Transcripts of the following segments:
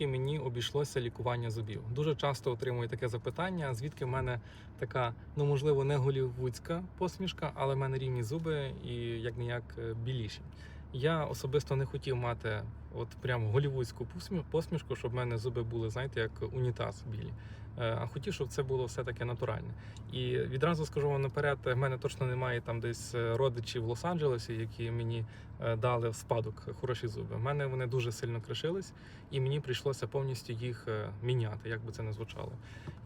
Мені обійшлося лікування зубів? Дуже часто отримую таке запитання, звідки в мене така, ну можливо, не голівудська посмішка, але в мене рівні зуби і як ніяк е, біліші. Я особисто не хотів мати от прям голівудську посмі- посмішку, щоб в мене зуби були, знаєте, як унітаз білі. Е, А хотів, щоб це було все таки натуральне. І відразу скажу вам наперед, в мене точно немає там десь е, родичів в Лос-Анджелесі, які мені е, дали в спадок хороші зуби. У мене вони дуже сильно кришились, і мені прийшлося повністю їх міняти, як би це не звучало.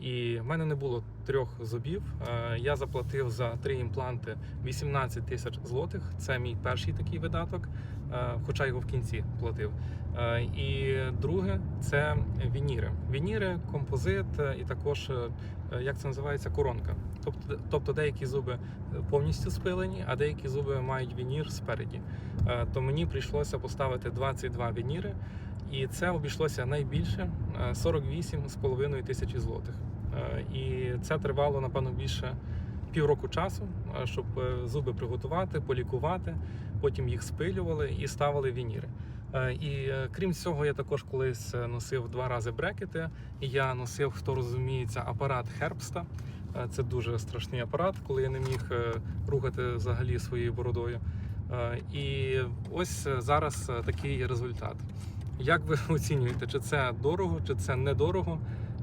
І в мене не було трьох зубів. Я заплатив за три імпланти 18 тисяч злотих. Це мій перший такий видаток, хоча його в кінці платив. Е, І друге це вініри. Вініри, композит е, і також е, як це називається коронка. Тобто, тобто деякі зуби повністю спилені, а деякі зуби мають вінір спереді. Е, То мені прийшлося поставити 22 вініри, і це обійшлося найбільше е, 48,5 тисячі злотих. Е, І це тривало, напевно, більше півроку часу, щоб е, зуби приготувати, полікувати, потім їх спилювали і ставили вініри. Е, І е, крім цього, я також колись носив два рази брекети. Я носив, хто розуміється, апарат Хербста. Це дуже страшний апарат, коли я не міг рухати взагалі своєю бородою. І ось зараз такий результат. Як ви оцінюєте, чи це дорого, чи це недорого,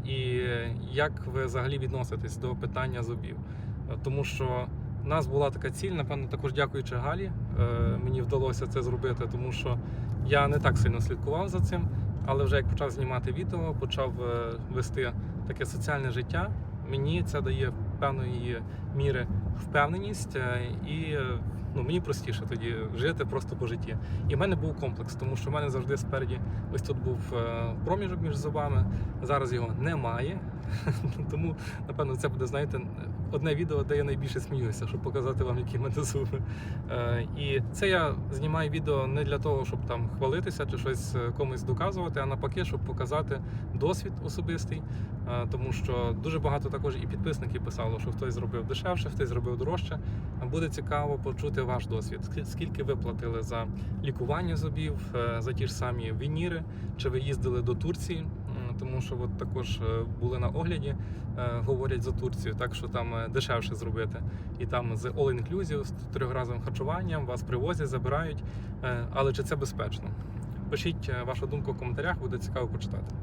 і як ви взагалі відноситесь до питання зубів? Е, Тому що в нас була така ціль, напевно, також дякуючи Галі, е, мені вдалося це зробити, тому що я не так сильно слідкував за цим, але вже як почав знімати відео, почав е, вести таке соціальне життя, мені це дає певної міри впевненість, і ну, мені простіше тоді жити просто по житті. І в мене був комплекс, тому що в мене завжди спереді ось тут був е, проміжок між зубами. Зараз його немає. Тому, напевно, це буде, знаєте, одне відео, де я найбільше сміюся, щоб показати вам, які в мене зуби. Е, І це я знімаю відео не для того, щоб там хвалитися чи щось е, комусь доказувати, а навпаки, щоб показати досвід особистий. Тому що дуже багато також і підписників писало, що хтось зробив дешевше, хтось зробив дорожче. Буде цікаво почути ваш досвід. Скільки ви платили за лікування зубів, е, за ті ж самі вініри, чи ви їздили до Турції? Тому що от також е, були на огляді, е, говорять за Турцію, так що там дешевше зробити. І там з all inclusive, з трьохразовим харчуванням вас привозять, забирають. Але чи це безпечно? Пишіть вашу думку в коментарях, буде цікаво почитати.